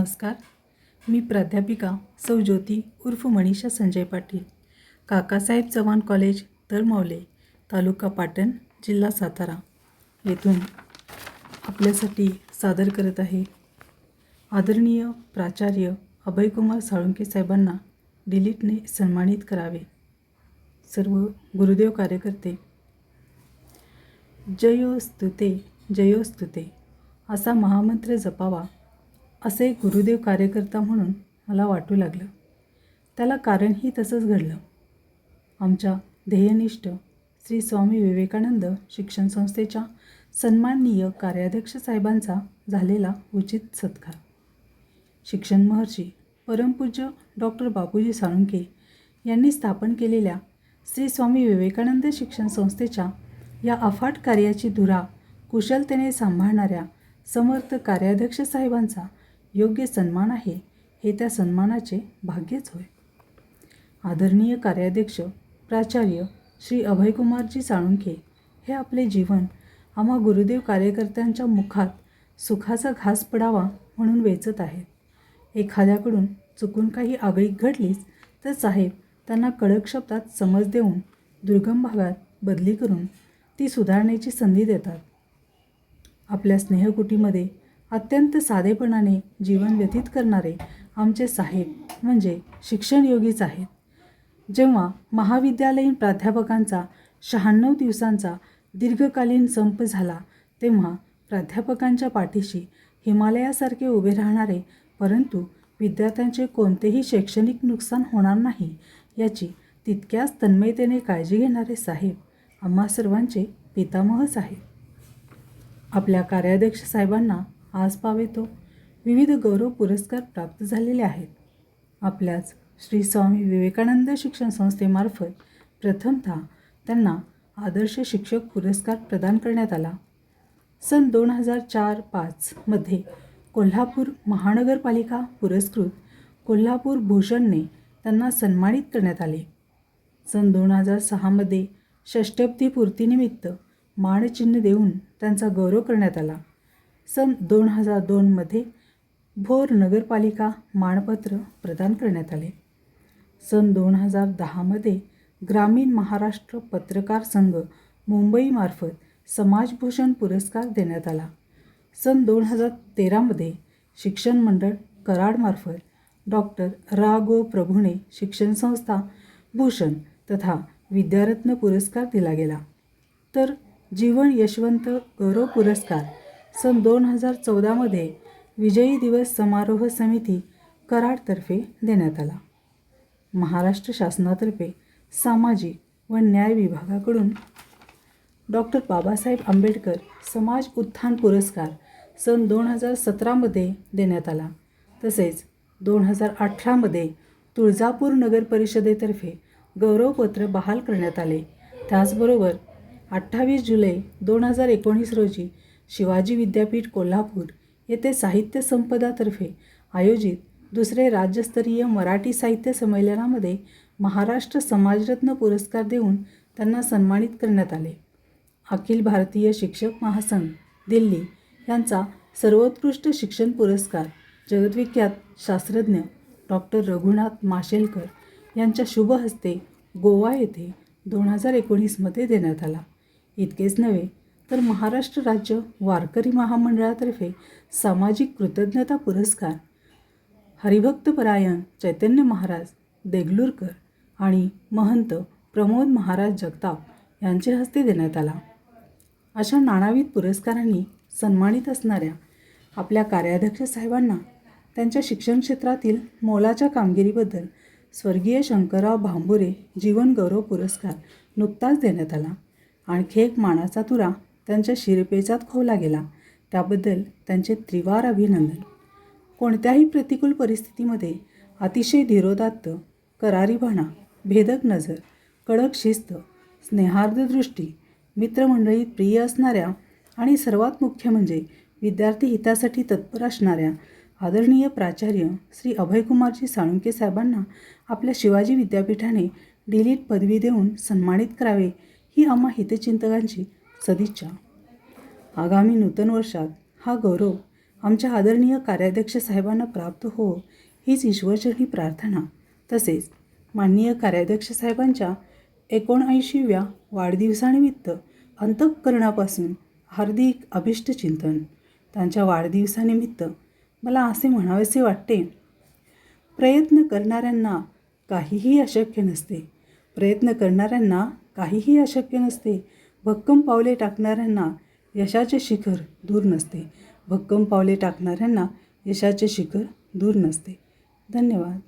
नमस्कार. मी प्राध्यापिका सौ ज्योती उर्फ मनीषा संजय पाटील. काकासाहेब चव्हाण कॉलेज तळमावले तालुका पाटण जिल्हा सातारा. येथून आपल्यासाठी सादर करत आहे आदरणीय प्राचार्य अभयकुमार साळुंके साहेबांना डिलीटने सन्मानित करावे. सर्व गुरुदेव कार्यकर्ते जयोस्तुते जयोस्तुते असा महामंत्र जपावा असे गुरुदेव कार्यकर्ता म्हणून मला वाटू लागलं. त्याला कारणही तसंच घडलं. आमच्या ध्येयनिष्ठ श्री स्वामी विवेकानंद शिक्षण संस्थेच्या सन्माननीय कार्याध्यक्ष साहेबांचा झालेला उचित सत्कार. शिक्षण महर्षी परमपूज्य डॉक्टर बापूजी साळुंके यांनी स्थापन केलेल्या श्री स्वामी विवेकानंद शिक्षण संस्थेच्या या अफाट कार्याची धुरा कुशलतेने सांभाळणाऱ्या समर्थ कार्याध्यक्ष साहेबांचा योग्य सन्मान आहे हे त्या सन्मानाचे भाग्यच होय. आदरणीय कार्याध्यक्ष प्राचार्य श्री अभयकुमारजी साळुंखे हे आपले जीवन आम्हा गुरुदेव कार्यकर्त्यांच्या मुखात सुखाचा घास पडावा म्हणून वेचत आहेत. एखाद्याकडून चुकून काही आगळीक घडलीच तर साहेब त्यांना कडक शब्दात समज देऊन दुर्गम भागात बदली करून ती सुधारण्याची संधी देतात. आपल्या स्नेहकुटीमध्ये अत्यंत साधेपणाने जीवन व्यतीत करणारे आमचे साहेब म्हणजे शिक्षणयोगीच आहेत. जेव्हा महाविद्यालयीन प्राध्यापकांचा शहाण्णव दिवसांचा दीर्घकालीन संप झाला तेव्हा प्राध्यापकांच्या पाठीशी हिमालयासारखे उभे राहणारे परंतु विद्यार्थ्यांचे कोणतेही शैक्षणिक नुकसान होणार नाही याची तितक्याच तन्मयतेने काळजी घेणारे साहेब आम्हा सर्वांचे पितामहच आहेत. आपल्या कार्याध्यक्ष साहेबांना आज पावेतो विविध गौरव पुरस्कार प्राप्त झालेले आहेत. आपल्याच श्री स्वामी विवेकानंद शिक्षण संस्थेमार्फत प्रथमतः त्यांना आदर्श शिक्षक पुरस्कार प्रदान करण्यात आला. सन दोन हजार चार पाचमध्ये कोल्हापूर महानगरपालिका पुरस्कृत कोल्हापूर भूषणने त्यांना सन्मानित करण्यात आले. सन दोन हजार सहामध्ये षष्टब्दी पूर्तीनिमित्त मानचिन्ह देऊन त्यांचा गौरव करण्यात आला. सन दोन हजार दोनमध्ये भोर नगरपालिका मानपत्र प्रदान करण्यात आले. सन दोन हजार दहामध्ये ग्रामीण महाराष्ट्र पत्रकार संघ मुंबईमार्फत समाजभूषण पुरस्कार देण्यात आला. सन दोन हजार तेरामध्ये शिक्षण मंडळ कराडमार्फत डॉक्टर रा गो प्रभुणे शिक्षण संस्था भूषण तथा विद्यारत्न पुरस्कार दिला गेला. तर जीवन यशवंत गौरव पुरस्कार सन दोन हजार चौदामध्ये विजयी दिवस समारोह समिती कराडतर्फे देण्यात आला. महाराष्ट्र शासनातर्फे सामाजिक व न्याय विभागाकडून डॉक्टर बाबासाहेब आंबेडकर समाज उत्थान पुरस्कार सन दोन हजार सतरामध्ये देण्यात आला. तसेच दोन हजार अठरामध्ये तुळजापूर नगर परिषदेतर्फे गौरवपत्र बहाल करण्यात आले. त्याचबरोबर अठ्ठावीस जुलै दोन हजार एकोणीस रोजी शिवाजी विद्यापीठ कोल्हापूर येथे साहित्य संपदातर्फे आयोजित दुसरे राज्यस्तरीय मराठी साहित्य संमेलनामध्ये महाराष्ट्र समाजरत्न पुरस्कार देऊन त्यांना सन्मानित करण्यात आले. अखिल भारतीय शिक्षक महासंघ दिल्ली यांचा सर्वोत्कृष्ट शिक्षण पुरस्कार जगद्विख्यात शास्त्रज्ञ डॉक्टर रघुनाथ माशेलकर यांच्या शुभ हस्ते गोवा येथे दोन हजार एकोणीसमध्ये देण्यात आला. इतकेच नव्हे तर महाराष्ट्र राज्य वारकरी महामंडळातर्फे सामाजिक कृतज्ञता पुरस्कार हरिभक्तपरायण चैतन्य महाराज देगलूरकर आणि महंत प्रमोद महाराज जगताप यांच्या हस्ते देण्यात आला. अशा नानाविध पुरस्कारांनी सन्मानित असणाऱ्या आपल्या कार्याध्यक्ष साहेबांना त्यांच्या शिक्षण क्षेत्रातील मोलाच्या कामगिरीबद्दल स्वर्गीय शंकरराव भांबुरे जीवन गौरव पुरस्कार नुकताच देण्यात आला. आणखी एक मानाचा तुरा त्यांच्या शिरपेचात खोवला गेला. त्याबद्दल त्यांचे त्रिवार अभिनंदन. कोणत्याही प्रतिकूल परिस्थितीमध्ये अतिशय धीरोदात्त करारीपणा भेदक नजर कडक शिस्त स्नेहार्द दृष्टी मित्रमंडळीत प्रिय असणाऱ्या आणि सर्वात मुख्य म्हणजे विद्यार्थी हितासाठी तत्पर असणाऱ्या आदरणीय प्राचार्य श्री अभयकुमारजी साळुंके साहेबांना आपल्या शिवाजी विद्यापीठाने डिलीट पदवी देऊन सन्मानित करावे ही आम्हा हितचिंतकांची सदिच्छा. आगामी नूतन वर्षात हा गौरव आमच्या आदरणीय कार्याध्यक्ष साहेबांना प्राप्त हो हीच ईश्वरचरणी प्रार्थना. तसेच माननीय कार्याध्यक्ष साहेबांच्या एकोणऐंशीव्या वाढदिवसानिमित्त अंतःकरणापासून हार्दिक अभिष्टचिंतन. त्यांच्या वाढदिवसानिमित्त मला असे म्हणावेसे वाटते प्रयत्न करणाऱ्यांना काहीही अशक्य नसते. प्रयत्न करणाऱ्यांना काहीही अशक्य नसते. भक्कम पावले टाकणाऱ्यांना यशाचे शिखर दूर नसते. भक्कम पावले टाकणाऱ्यांना यशाचे शिखर दूर नसते. धन्यवाद.